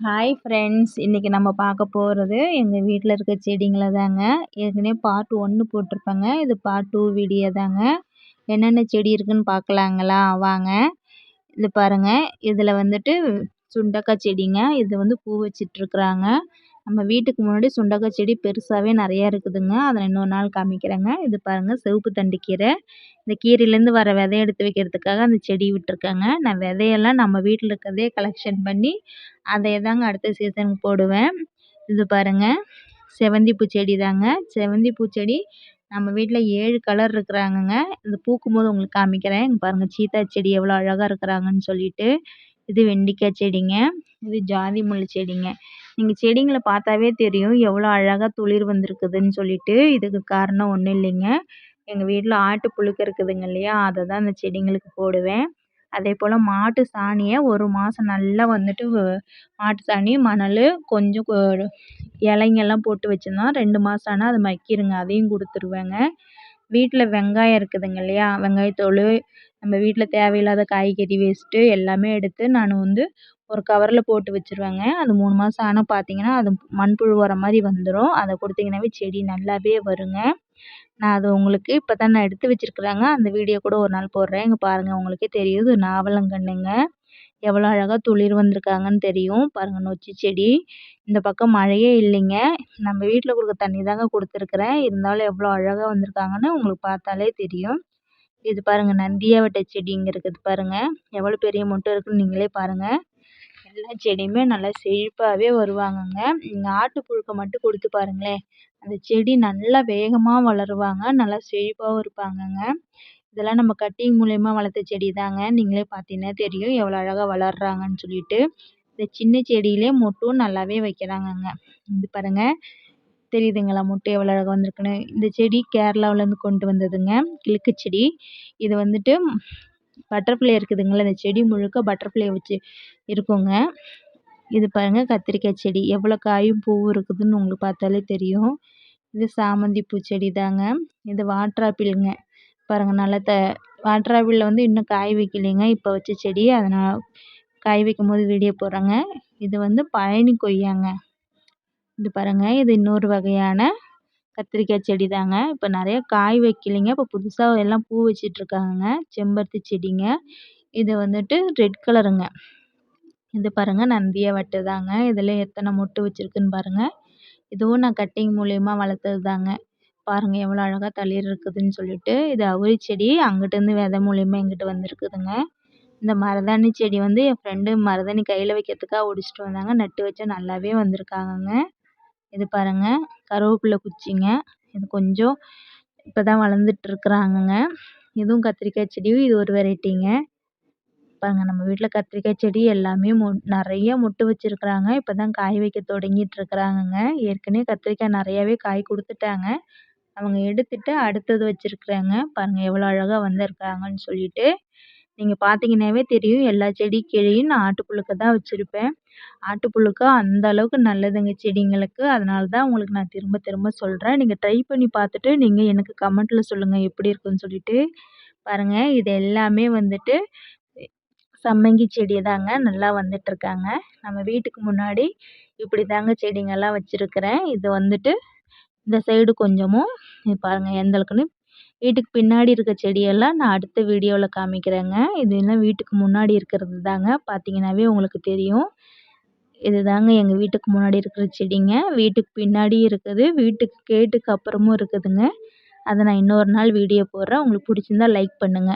Hi friends இன்றைக்கி நம்ம பார்க்க போகிறது எங்கள் வீட்டில் இருக்க செடிங்களை தாங்க. ஏற்கனவே பார்ட் ஒன்று போட்டிருப்பேங்க. இது பார்ட் டூ வீடியோ தாங்க. என்னென்ன செடி இருக்குதுன்னு பார்க்கலாங்களா? வாங்க. இது பாருங்கள் இதில் வந்துட்டு சுண்டக்காய் செடிங்க. இது வந்து பூ வச்சிட்ருக்குறாங்க. நம்ம வீட்டுக்கு முன்னாடி சுண்டக்காய் செடி பெருசாகவே நிறையா இருக்குதுங்க. அதை இன்னொரு நாள் காமிக்கிறேங்க. இது பாருங்கள் சிவப்பு தண்டு கீரை. இந்த கீரையிலேருந்து வர விதைய எடுத்து வைக்கிறதுக்காக அந்த செடி விட்டுருக்கேங்க. நான் விதையெல்லாம் நம்ம வீட்டில் இருக்கிறதே கலெக்ஷன் பண்ணி அதை தாங்க அடுத்த சீசனுக்கு போடுவேன். இது பாருங்கள் செவந்தி பூச்செடி தாங்க. செவந்தி பூச்செடி நம்ம வீட்டில் ஏழு கலர் இருக்கிறாங்கங்க. இது பூக்கும் போது உங்களுக்கு காமிக்கிறேன். இங்கே பாருங்கள் சீத்தா செடி எவ்வளோ அழகாக இருக்கிறாங்கன்னு சொல்லிட்டு. இது வெண்டிக்காய் செடிங்க. இது ஜாதி முல்லை செடிங்க. நீங்கள் செடிங்களை பார்த்தாவே தெரியும் எவ்வளோ அழகாக துளிர் வந்திருக்குதுன்னு சொல்லிட்டு. இதுக்கு காரணம் ஒன்றும் இல்லைங்க. எங்கள் வீட்டில் ஆட்டு புழுக்க இருக்குதுங்க இல்லையா? அதை தான் அந்த செடிங்களுக்கு போடுவேன். அதே போல் மாட்டு சாணியை ஒரு மாதம் நல்லா வந்துட்டு மாட்டு சாணி மணல் கொஞ்சம் இலைங்கெல்லாம் போட்டு வச்சுருந்தோம் ரெண்டு மாதம் ஆனால் அது மக்கிருங்க. அதையும் கொடுத்துருவேங்க. வீட்டில் வெங்காயம் இருக்குதுங்க இல்லையா? வெங்காயத்தோல் நம்ம வீட்டில் தேவையில்லாத காய்கறி வேஸ்ட்டு எல்லாமே எடுத்து நான் வந்து ஒரு கவரில் போட்டு வச்சுருவேங்க. அது மூணு மாதம் ஆனால் பார்த்தீங்கன்னா அது மண்புழு உரம் மாதிரி வந்துடும் அதை கொடுத்திங்கனாவே செடி நல்லாவே வருங்க. நான் அது உங்களுக்கு இப்போ தான் நான் எடுத்து வச்சுருக்குறேங்க அந்த வீடியோ கூட ஒரு நாள் போடுறேன். இங்கே பாருங்கள் உங்களுக்கே தெரியும் இது நாவலங்கன்றுங்க எவ்வளோ அழகாக துளிர் வந்திருக்காங்கன்னு தெரியும். பாருங்கள் நொச்சி செடி. இந்த பக்கம் மழையே இல்லைங்க. நம்ம வீட்டில் கொடுக்க தண்ணி தாங்க கொடுத்துருக்குறேன். இருந்தாலும் எவ்வளோ அழகாக வந்திருக்காங்கன்னு உங்களுக்கு பார்த்தாலே தெரியும். இது பாருங்கள் நந்தியாவட்டை செடி இங்கே இருக்குது பாருங்கள் எவ்வளோ பெரிய மொட்டு இருக்குன்னு நீங்களே பாருங்கள் எல்லா செடியுமே நல்லா செழிப்பாகவே வருவாங்கங்க. நீங்கள் ஆட்டு புழுக்கை மட்டும் கொடுத்து பாருங்களேன். அந்த செடி நல்லா வேகமாக வளருவாங்க. நல்லா செழிப்பாகவும் இருப்பாங்கங்க. இதெல்லாம் நம்ம கட்டிங் மூலயமா வளர்த்த செடி தாங்க. நீங்களே பார்த்தீங்கன்னா தெரியும் எவ்வளோ அழகாக வளர்கிறாங்கன்னு சொல்லிட்டு. இந்த சின்ன செடியிலே மொட்டும் நல்லாவே வைக்கிறாங்கங்க. இது பாருங்கள் தெரியுதுங்களா மொட்டு எவ்வளோ அழகாக வந்திருக்குன்னு? இந்த செடி கேரளாவிலேருந்து கொண்டு வந்ததுங்க. கிழக்கு செடி. இது வந்துட்டு பட்டர்ஃப்ளை இருக்குதுங்களா? இந்த செடி முழுக்க பட்டர்ஃப்ளை வச்சு இருக்குங்க. இது பாருங்கள் கத்திரிக்காய் செடி. எவ்வளோ காயும் பூவும் இருக்குதுன்னு உங்களுக்கு பார்த்தாலே தெரியும். இது சாமந்தி பூச்செடி தாங்க. இது வாட்ராப்பிள்ங்க பாருங்கள் நல்லா த வாட்ராப்பிளில் வந்து இன்னும் காய் வைக்கலைங்க. இப்போ வச்ச செடி அதனால் காய் வைக்கும் போது வீடியோ போடுறேங்க. இது வந்து பழனி கொய்யாங்க. இது பாருங்கள் இது இன்னொரு வகையான கத்திரிக்காய் செடி தாங்க இப்போ நிறைய காய் வைக்கலைங்க. இப்போ புதுசாக எல்லாம் பூ வச்சிட்ருக்காங்க செம்பருத்தி செடிங்க. இது வந்துட்டு ரெட் கலருங்க. இது பாருங்கள் நந்தியாவட்டை தாங்க இதில் எத்தனை மொட்டு வச்சுருக்குன்னு பாருங்கள் இதுவும் நான் கட்டிங் மூலயமா வளர்த்தது தாங்க பாருங்கள் எவ்வளோ அழகாக தளிர் இருக்குதுன்னு சொல்லிட்டு இது அவுரி செடி அங்கிட்டேருந்து விதை மூலியமாக எங்கிட்ட வந்திருக்குதுங்க. இந்த மருதாணி செடி வந்து என் ஃப்ரெண்டு மருதாணி கையில் வைக்கிறதுக்காக ஒடிச்சிட்டு வந்தாங்க. நட்டு வச்சா நல்லாவே வந்திருக்காங்கங்க. இது பாருங்கள் கருவேப்பிலை குச்சிங்க. இது கொஞ்சம் இப்போ தான் வளர்ந்துட்ருக்குறாங்கங்க இதுவும் கத்திரிக்காய் செடியும் இது ஒரு வெரைட்டிங்க பாருங்கள் நம்ம வீட்டில் கத்திரிக்காய் செடி எல்லாமே மொ நிறைய மொட்டு வச்சுருக்குறாங்க. இப்போ தான் காய் வைக்க தொடங்கிட்டுருக்குறாங்கங்க ஏற்கனவே கத்திரிக்காய் நிறையாவே காய் கொடுத்துட்டாங்க. அவங்க எடுத்துட்டு அடுத்தது வச்சுருக்குறாங்க. பாருங்கள் எவ்வளோ அழகாக வந்திருக்காங்கன்னு சொல்லிட்டு. நீங்கள் பார்த்தீங்கன்னாவே தெரியும் எல்லா செடி கீழேயும் நான் ஆட்டுப்புழுக்க தான் வச்சுருப்பேன். ஆட்டுப்புழுக்க அந்த அளவுக்கு நல்லதுங்க செடிங்களுக்கு. அதனால தான் உங்களுக்கு நான் திரும்ப திரும்ப சொல்கிறேன் நீங்கள் ட்ரை பண்ணி பார்த்துட்டு நீங்கள் எனக்கு கமெண்ட்டில் சொல்லுங்கள் எப்படி இருக்குன்னு சொல்லிட்டு. பாருங்கள் இது எல்லாமே வந்துட்டு சம்மங்கி செடி தாங்க நல்லா வந்துட்டுருக்காங்க நம்ம வீட்டுக்கு முன்னாடி இப்படி தாங்க செடிங்கெல்லாம் வச்சுருக்குறேன். இது வந்துட்டு இந்த சைடு கொஞ்சமும் இது பாருங்கள் எந்த அளவுக்குன்னு. வீட்டுக்கு பின்னாடி இருக்க செடியெல்லாம் நான் அடுத்த வீடியோவில் காமிக்கிறேங்க. இதெல்லாம் வீட்டுக்கு முன்னாடி இருக்கிறது தாங்க பார்த்தீங்கன்னாவே உங்களுக்கு தெரியும். இது தாங்க எங்கள் வீட்டுக்கு முன்னாடி இருக்கிற செடிங்க. வீட்டுக்கு பின்னாடி இருக்குது வீட்டுக்கு கேட்டுக்கு அப்புறமும் இருக்குதுங்க. அதை நான் இன்னொரு நாள் வீடியோ போடுறேன். உங்களுக்கு பிடிச்சிருந்தா லைக் பண்ணுங்கள்